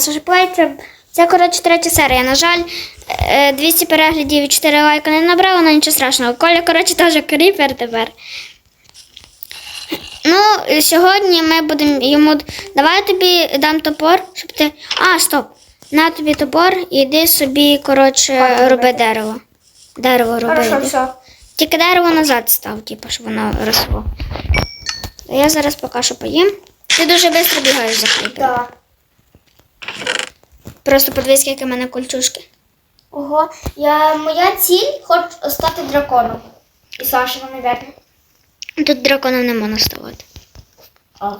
вами, я Саша Плейтер. Це, коротше, третя серія. На жаль, е, 200 переглядів і 4 лайка не набрала, але нічого страшного. Коля, коротше, теж кріпер тепер. Ну, сьогодні ми будемо йому. Давай я тобі дам топор, щоб ти. А, стоп. На тобі топор і йди собі, коротше, роби дерево. Дерево роби. Хорошо, все. Тільки дерево назад став, типу, щоб воно росло. Я зараз поки що поїм. Ти дуже швидко бігаєш за кріпером. Так. Просто подивись, скільки в мене кольчушки. Ого, я, моя ціль хоч стати драконом. І Саша, наверное. Тут драконом не можна ставати. А.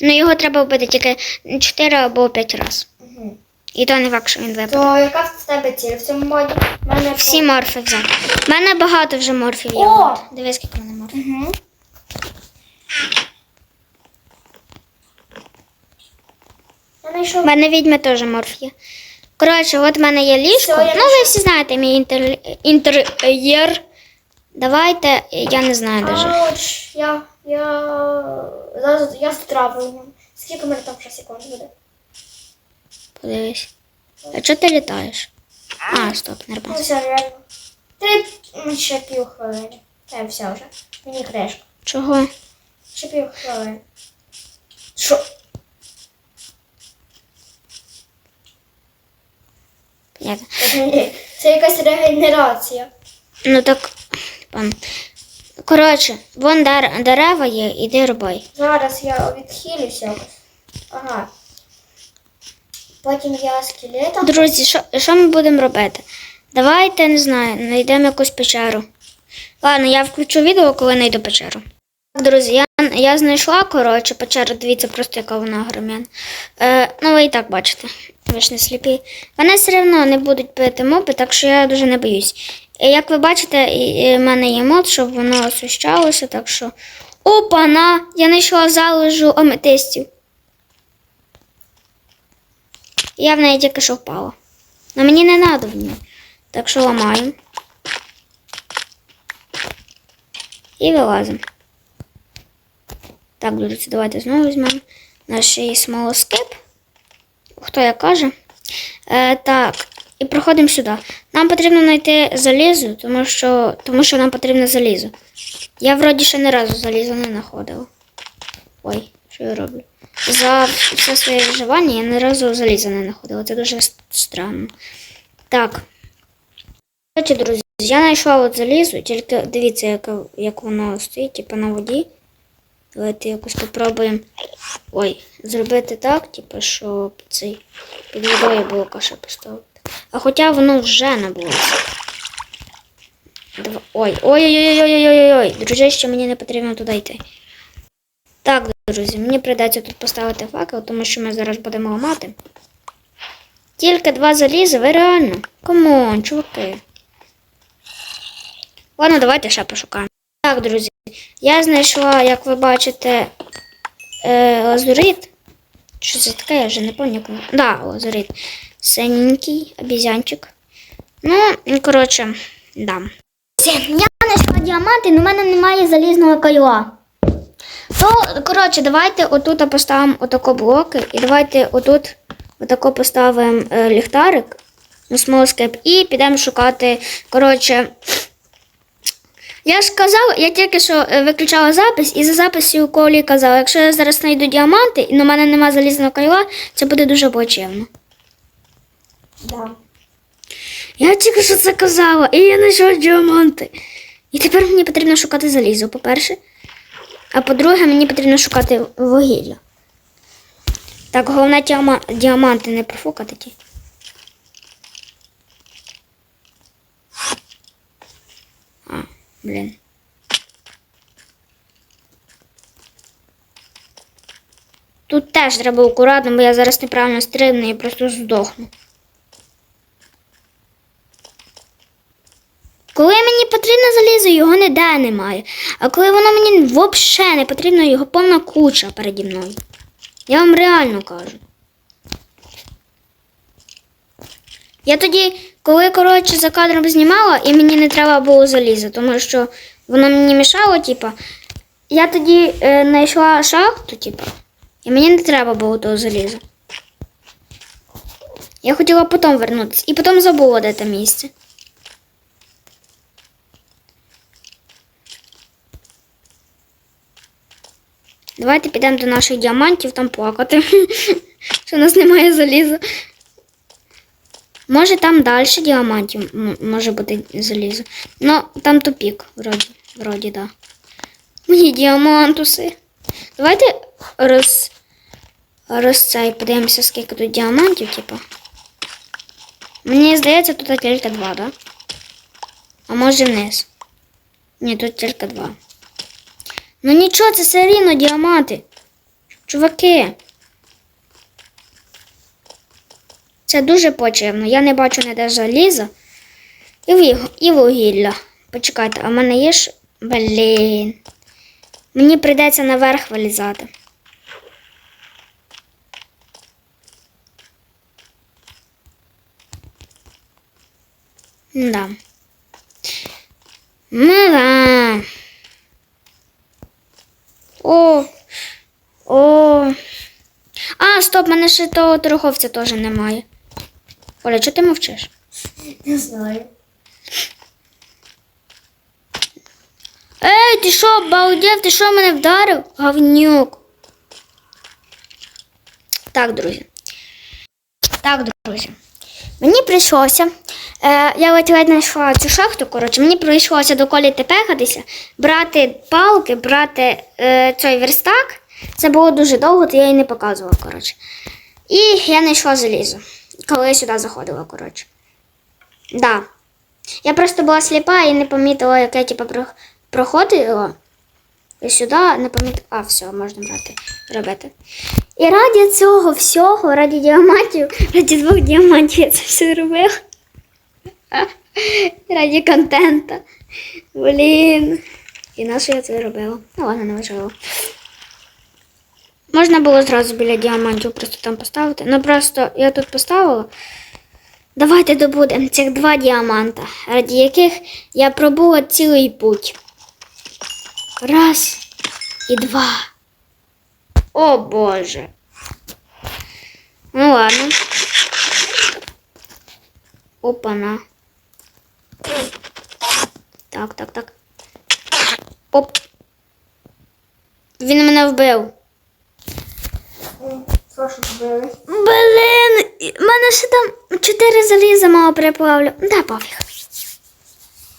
Ну його треба вбити тільки 4 або 5 разів. Угу. І то не факт, що він випаде. То яка в тебе ціль? В цьому моді? Мене Всі морфи взяти. У мене багато вже морфів є. О! Дивись, скільки в мене морфів. Угу. У мене відьми теж морф є. Коротше, от в мене є ліжко. Все, я ну, ви всі знаєте мій інтер... інтер'єр. Давайте, я не знаю даже. Ауч, я, я, зараз я травленням. Скільки мене там ще секунд буде? Подивись. А чого ти літаєш? А, стоп, Ну, нормально. все, реально. Три, ну, ще пів хвилини. Та все вже. Мені кришка. Чого? Ще пів хвилини. Що? Понятно. Це якась регенерація. Ну так. пан. Коротше, вон дерева є, іди рубай. Зараз я відхилюся. Ага. Потім я скелетом. Друзі, що, що ми будемо робити? Давайте, не знаю, знайдемо якусь печеру. Ладно, я включу відео, коли знайду печеру. Друзі, я, я знайшла, коротше, печеру, дивіться, просто яка вона огромна. Е, ну, ви і так бачите, ви ж не сліпі. Вони все одно не будуть пити моби, так що я дуже не боюсь. Як ви бачите, в мене є мод, щоб воно освіщалося, так що. Опана! Я знайшла залежу аметистів. Я в неї тільки що впала. Но мені не треба в ній. Так що ламаємо. І вилазимо. Так, друзі, давайте знову візьмемо наш смолоскип. Хто як каже. Е, так, і проходимо сюди. Нам потрібно знайти залізо, тому що, тому що нам потрібно залізо. Я вроді ще не разу залізо не знаходила. Ой, що я роблю? За все своє виживання я ні разу заліза не знаходила. Це дуже странно. Так. Друзі, я знайшла от залізо, тільки дивіться, як, як воно стоїть, типу на воді. Давайте якось попробуємо ой, зробити так, типу, щоб цей під водою було каша поставити. А хоча воно вже не було. Ой, ой-ой-ой-ой-ой-ой-ой. Дружище, мені не потрібно туди йти. Так, друзі, мені прийдеться тут поставити факел, тому що ми зараз будемо ламати. Тільки два залізи, ви реально? Камон, чуваки. Ладно, давайте ще пошукаємо. Так, друзі, я знайшла, як ви бачите, е, лазурит. Що це таке? Я вже не пам'ятаю. Да, лазурит. Синенький обізянчик. Ну, коротше, да. Я знайшла діаманти, але в мене немає залізного кайла. То, коротше, давайте отут поставимо отако блоки, і давайте отут отако поставимо е, ліхтарик на смолоскип і підемо шукати. Коротше, я ж казав, я тільки що е, виключала запис, і за записі у колі казала, якщо я зараз знайду діаманти, і на мене нема залізного кайла, це буде дуже плачевно. Да. Я тільки що це казала, і я знайшла діаманти. І тепер мені потрібно шукати залізо, по-перше. А по-друге, мені потрібно шукати вугілля. Так, головне діаманти не профукати ті. Блін. Тут теж треба акуратно, бо я зараз неправильно стрибну і просто здохну. Коли мені потрібно залізо, його ніде немає. А коли воно мені взагалі не потрібно, його повна куча переді мною. Я вам реально кажу. Я тоді, коли, коротше, за кадром знімала, і мені не треба було залізо, тому що воно мені мішало, типа, я тоді е, знайшла шахту, типа, і мені не треба було того заліза. Я хотіла потім вернутися. І потім забула, де те місце. Давайте підемо до наших діамантів там плакати. Що у нас немає заліза. Може там далі діамантів може бути залізо. Ну, там тупік, вроді, вроді, да. Мені діамантуси. Давайте роз, роз цей, подивимося, скільки тут діамантів, типу. Мені здається, тут тільки два, да? А може вниз. Ні, тут тільки два. Ну нічого, це все рівно діаманти. Чуваки. Це дуже почивно. Я не бачу ніде заліза. І, і вугілля. Почекайте, а в мене є ж. Блін. Мені прийдеться наверх вилізати. Да. Ну. О. О. А, стоп, мене ще того торговця теж немає. Оля, чого ти мовчиш? Не знаю. Ей, ти що, балдів, ти що мене вдарив? Гавнюк. Так, друзі. Так, друзі. Мені прийшлося. Е, я ледь ледь знайшла цю шахту, коротше, мені прийшлося до колі тепехатися, брати палки, брати е, цей верстак. Це було дуже довго, то я їй не показувала, коротше. І я знайшла залізо, коли я сюди заходила, коротше. Да. Я просто була сліпа і не помітила, як я типу, проходила. І сюди не помітила. А, все, можна брати, робити. І раді цього всього, раді діамантів, раді двох діамантів я це все робила. Раді контента. Блін. І на що я це робила? Ну ладно, не важливо. Можна було зразу біля діамантів просто там поставити. Ну просто я тут поставила. Давайте добудемо цих два діаманта, раді яких я пробула цілий путь. Раз і два. О Боже. Ну ладно. Опана. Так, так, так. Оп. Він мене вбив. Блин, в мене ще там чотири заліза мало приплавлю. Да, пофіг.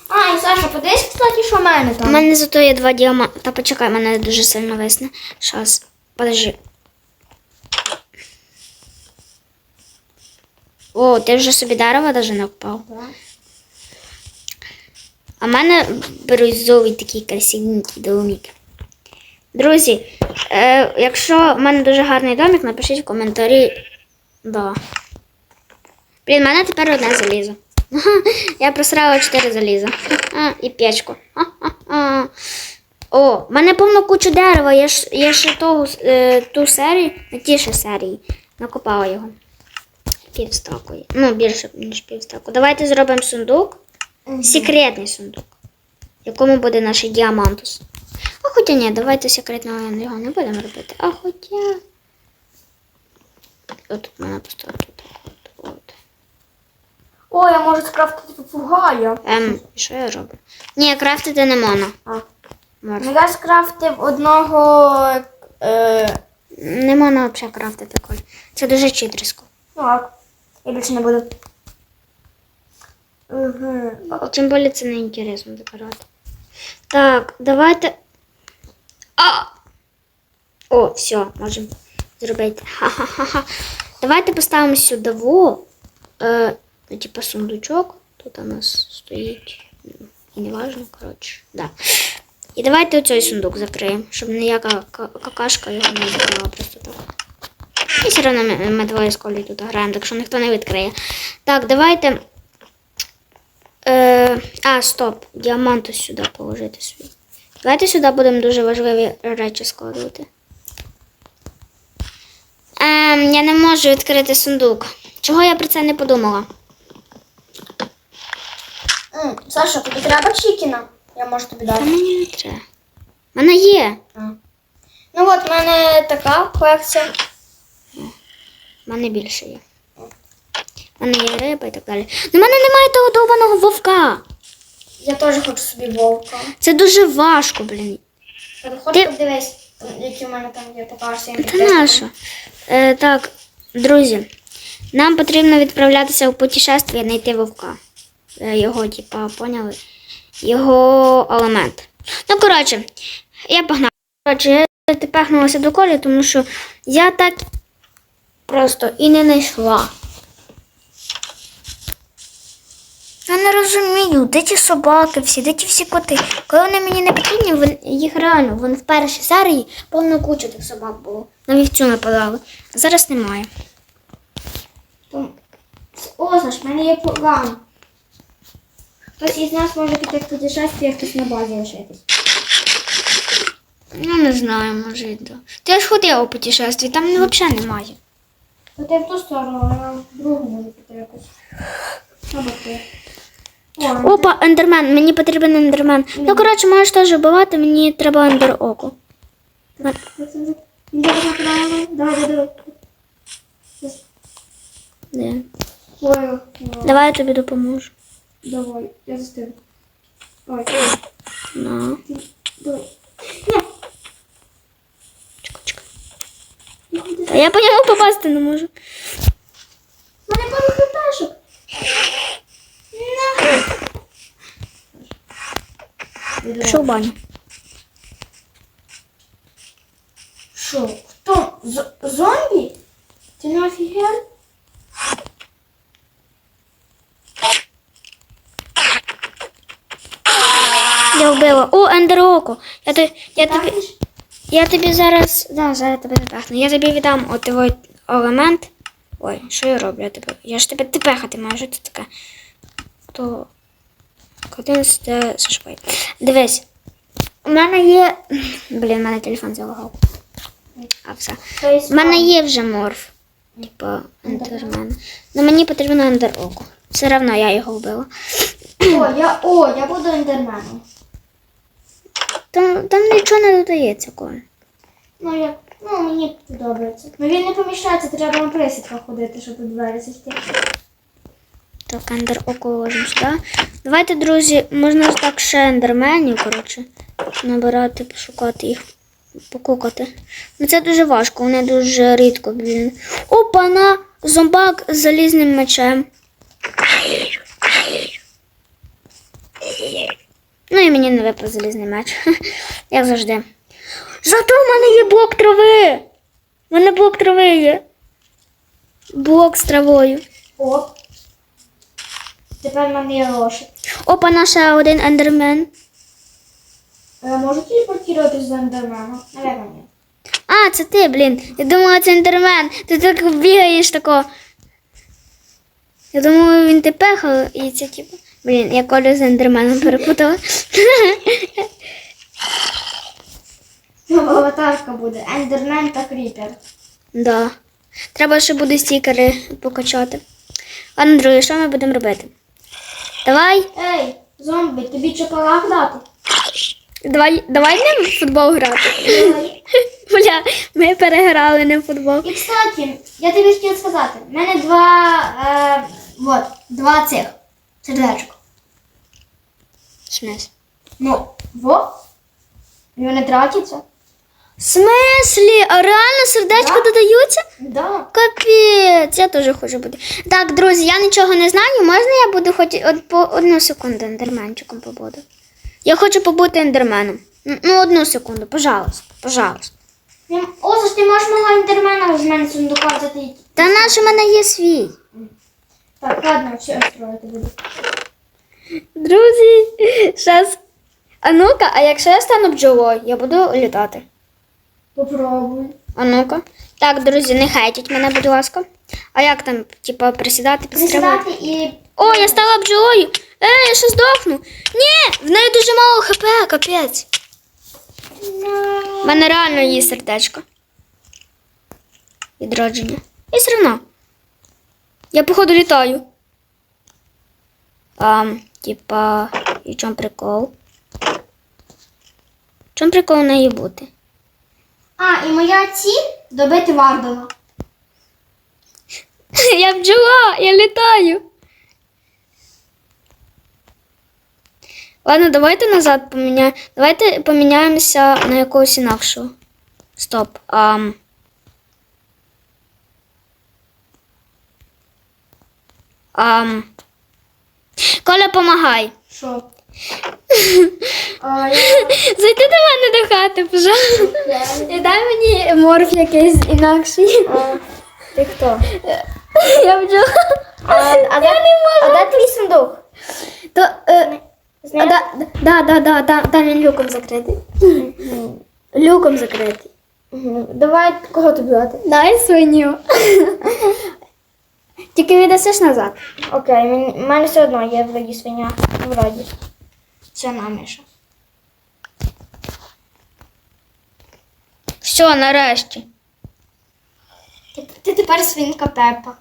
А, і Саша, подивись, кстати, що в мене там. У мене зато є два діаманти. Та почекай, мене дуже сильно висне. Щас, подожди. О, ти вже собі дерево навіть не впав. Да. А в мене бірюзовий такий красивенький домик. Друзі, е, якщо в мене дуже гарний домик, напишіть в коментарі. Да. Блін, в мене тепер одне залізо. Я просрала 4 заліза. А, і печку. О, в мене повно кучу дерева. Я ж я ще того, е, ту серію, не ті ще серії, накопала його. Півстаку. Ну, більше, ніж півстаку. Давайте зробимо сундук. Секретний сундук, в якому буде наш діамантус. А хоча ні, давайте секретного його не будемо робити. А хоча. От тут мене поставити так от. от. О, я можу скрафтити попугая. Ем, що я роблю? Ні, крафтити не можна. А. Ну, я скрафтив одного. Е, Не можна взагалі крафтити коль. Це дуже читерсько. так. Я більше не буду. Угу. Тим більше це не інтересно декорувати. Так, давайте. А! О, все, можемо зробити. Ха-ха-ха. Давайте поставимо сюди во, е, ну, типу сундучок. Тут у нас стоїть. І не важно, коротше. Да. І давайте оцей сундук закриємо, щоб ніяка какашка його не закрила просто так. І все одно ми, ми двоє з Колею тут граємо, так що ніхто не відкриє. Так, давайте. Е, а, стоп, діаманти сюди положити свій. Давайте сюди будемо дуже важливі речі складувати. Ем, я не можу відкрити сундук. Чого я про це не подумала? М, Саша, тобі треба чікіна? Я можу тобі Та дати. мені не треба. Мене є. А. Ну от, в мене така колекція. У мене більше є. У мене є риба і так далі. Ну, в мене немає того довбаного вовка. Я теж хочу собі вовка. Це дуже важко, блін. Хоч Ти- подивись, які в мене там є, покажешся. Та наша. Е, так, друзі, нам потрібно відправлятися в путешествие, знайти вовка. Е, його, типа, поняли? Його елемент. Ну, коротше, я погнала. Коротше, я тепехнулася до колі, тому що я так просто і не знайшла. Я не розумію, де ті собаки всі, де ті всі коти. Коли вони мені не потрібні, їх реально, вон в першій серії повна куча тих собак було. На вівцю нападали. А зараз немає. О, Саш, в мене є план. Хтось із нас може піти в путешествие, хтось на базі лишитись. Ну, не знаю, може і да. Ти ж ходила у путешестві, там взагалі немає. То ти в ту сторону, а в другу можу піти якось. Або ти. Опа, ендермен, мені потрібен ендермен. Ну, коротше, можеш теж вбивати, мені треба ендер око. Де? Давай я тобі допоможу. давай, я застиг. Ой, На. давай. Чекай, чекай. Та я по ньому попасти не можу. мене пару хпшок. Пішов в баню. Що? Хто? З- зомбі? Ти не офігел? Я вбила. О, ендер око. Я, тобі, я, тобі, я тобі зараз. Да, зараз тебе тепехну. Я тобі віддам от твій елемент. Ой, що я роблю? Я, тебе, я ж тебе тепехати маю, що це таке? То. Один це зашпай. Дивись. У мене є. Блін, у мене телефон залагав. А все. Тобто, У мене є вже морф. Типа ендермен. Ну мені потрібно ендер око. Все одно я його вбила. О, я, о, я буду ендерменом. Там, там нічого не додається, Коль. Ну, як, ну, мені подобається. Ну він не поміщається, треба на присідках ходити, щоб тут двері застігти. Так, ендер око сюди. Давайте, друзі, можна так ще ендерменів, коротше, набирати, пошукати їх, покукати. Ну це дуже важко, вони дуже рідко, блін. Опа, на зомбак з залізним мечем. Ну і мені не випав залізний меч. Як завжди. Зато в мене є блок трави. У мене блок трави є. Блок з травою. О. Тепер в мене є лошадь. Опа, наша один ендермен. Я можу телепортуватись до ендермена? Наверное, ні. А, це ти, блін. Я думала, це ендермен. Ти так бігаєш тако. Я думала, він ти пехав, і це типу. Блін, я колю з ендерменом перепутала. Аватарка буде. Ендермен та кріпер. да. Треба ще буде стікери покачати. Ладно, друзі, що ми будемо робити? Давай, Ей, зомбі, тобі чоколад дати? давай, давай не в футбол грати. Давай. Бля, ми переграли не в футбол. І, кстати, я тобі хотів сказати, в мене два, е, вот, два цих сердечок. Смес. Ну, во. І вони тратяться. В смислі? А реально сердечко Да. додаються? Да. Капець, я теж хочу бути. Так, друзі, я нічого не знаю. Можна я буду хоч од, по одну секунду ендерменчиком побуду? Я хочу побути ендерменом. Н- Ну, одну секунду, пожалуйста, пожалуйста. Ем, О, ж ти можеш мого ендермена з мене сундука взяти. Та наш у мене є свій. Так, ладно, все, я строїти буду. Друзі, зараз. А ну-ка, а якщо я стану бджолою, я буду літати. Попробуй. А ну-ка. Так, друзі, не хейтіть мене, будь ласка. А як там, типа, присідати, підстрибувати? Присідати і... О, я стала бджолою. Ей, я ще здохну. Ні, в неї дуже мало хп, капець. У мене реально є сердечко. Відродження. І все одно. Я, походу, літаю. А, типа, і в чому прикол? В чому прикол у неї бути? А, і моя ціль добити Вардена. Я бджола, я літаю. Ладно, давайте назад поміняємо. Давайте поміняємося на якогось інакшого. Стоп. Ам. Ам. Коля, помагай. Що? Зайди до мене до хати, пожалуйста. І дай мені морф якийсь інакший. Ти хто? Я бджола. А, а, де, а де твій сундук? То, е, а, да, да, да, да, да, там він люком закритий. Люком закритий. Давай, кого тобі дати? Дай свиню. Тільки віддасиш назад. Окей, в мене все одно є вроді свиня. Вроді. Це наміша. Все, нарешті. Ти, ти тепер свинка Пепа.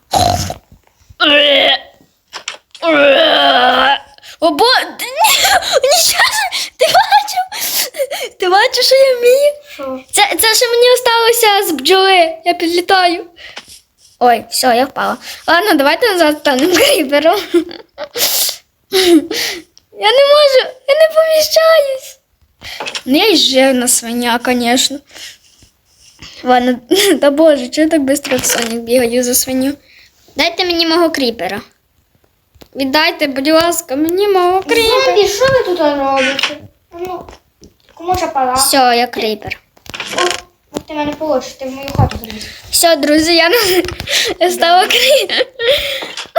О, бо... Нічого, ти бачив? Ти бачиш, що я вмію? Що? Це, це ще мені осталося з бджоли. Я підлітаю. Ой, все, я впала. Ладно, давайте назад станемо кріпером. Я не можу, я не поміщаюсь. Ну, я й жирна свиня, звісно. Ладно, та боже, чого я так швидко в Сонік бігаю за свиню? Дайте мені мого кріпера. Віддайте, будь ласка, мені мого кріпера. Зомбі, що ви тут робите? Ну, кому пора? Все, я кріпер. О, от ти мене получиш, ти в мою хату заліз. Все, друзі, я, я стала кріпер.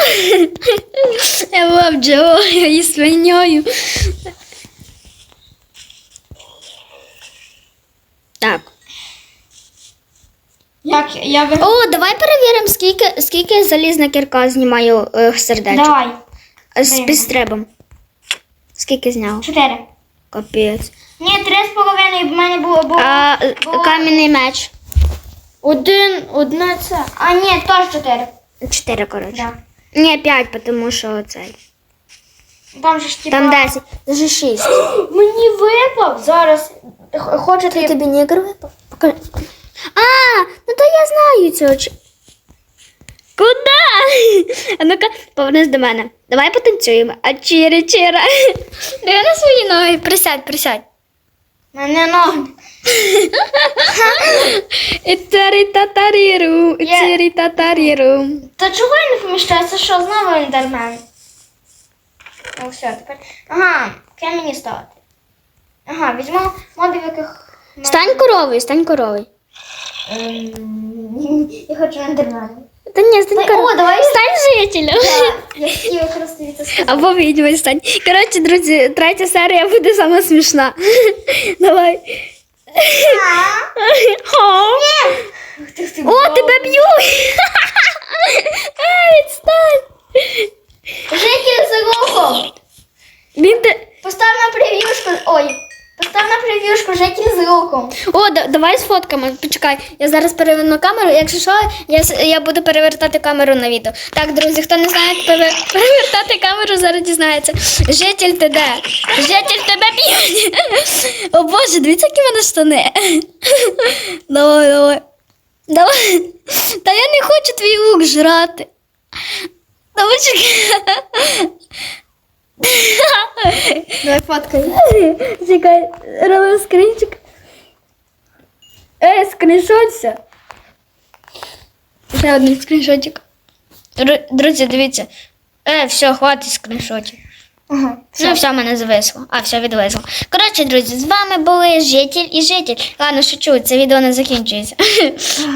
Я була бджолою і свиньою. Так. Як я ви... О, давай перевіримо, скільки, скільки залізна кірка знімає е, сердечко. Давай. З Дивимо. підстрибом. Скільки зняв? Чотири. Капець. Ні, три з половиною, в мене було... було... А е, було- кам'яний меч. Один, одне це. А ні, теж чотири. Чотири, коротше. Да. Ні, п'ять, тому що цей. Там же ж типа... Там десять. Даже шість. Мені випав зараз. Хочете... тобі негр випав? Покажи. А, ну то я знаю цього. ч- Куда? А ну-ка, повернись до мене. Давай потанцюємо. А чири чира. Диви на свої ноги. Присядь, присядь. Мене ноги. Іцері татаріру, іцері татаріру. Та чого я не поміщаю? Це що, знову ендермен? Ну все, тепер. Ага, кем мені ставити? Ага, візьму мобів, яких. Стань коровою, стань коровою. Ем, Я хочу ендермен. Та ні, стань Та- коровою. О, давай. Стань жителем. Я хотів якраз тобі це сказати. Або відьмою стань. Коротше, друзі, третя серія буде сама смішна. Давай. О, О, тебе б'ють! Ей, відстань! Житель за. Він те... Постав на прев'юшку. Ой. Постав на прев'юшку житель з рухом. О, да- давай сфоткаємо. Почекай, я зараз переверну камеру. Якщо що, я, я буду перевертати камеру на відео. Так, друзі, хто не знає, як пере- перевертати камеру, зараз дізнається. Житель ти де? Житель тебе б'ють. О Боже, дивіться, які в мене штани. Давай, давай. Давай. Та я не хочу твій лук жрати. Давай чекай. Давай фоткай. Чекай, робимо скринчик. Е, скріншотся. Ще один скріншотик. Друзі, дивіться. Е, все, хватить скріншотів. Ага. Ну, все, мене зависло. А, все відвисло. Коротше, друзі, з вами були житель і житель. Ладно, шучу, це відео не закінчується.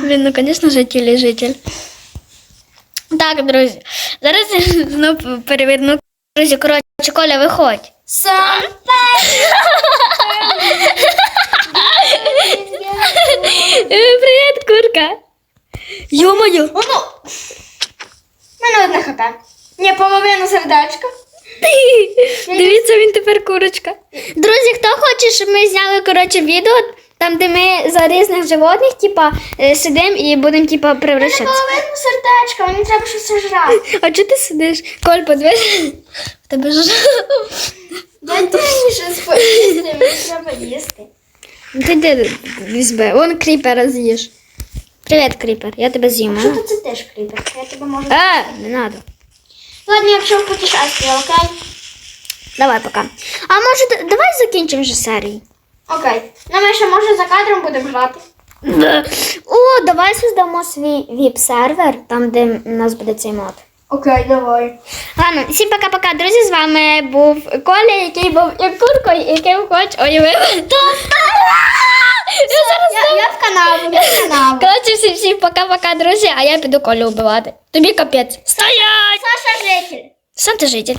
Він, ну, звісно, житель і житель. Так, друзі. Зараз я знову переверну. Друзі, коротше, Коля, виходь. Сам. Е, Привіт, курка. Йо-моє. Воно. У мене одне хп. Ні, половину сердечка. Дивіться, він тепер курочка. Друзі, хто хоче, щоб ми зняли коротше відео, там, де ми за різних животних, типа, е, сидимо і будемо типа превращатися. Половину сердечка, мені треба щось сожрати. А чого ти сидиш? Коль, подивись. В тебе ж. Дайте мені щось поїсти, мені треба їсти. Ти де візьме? Вон кріпера з'їж. Привіт, кріпер. Я тебе з'їм. Що а? це теж кріпер? Я тебе можу. Е, не надо. Ладно, якщо в путешествие, окей? Давай пока. А може, давай закінчимо вже серію. Окей. Ну ми ще може за кадром будемо грати. О, давай создамо свій віп-сервер, там, де у нас буде цей мод. Окей, давай. Ладно, всім пока-пока, друзі. З вами був Коля, який був як курко, який хоч. Ой, ви. Я зараз Я, я в канаву, я в канаву. Коротше, всім всім пока-пока, друзі, а я піду Колю вбивати. Тобі капець. Стоять! Саша житель. Сам ти житель.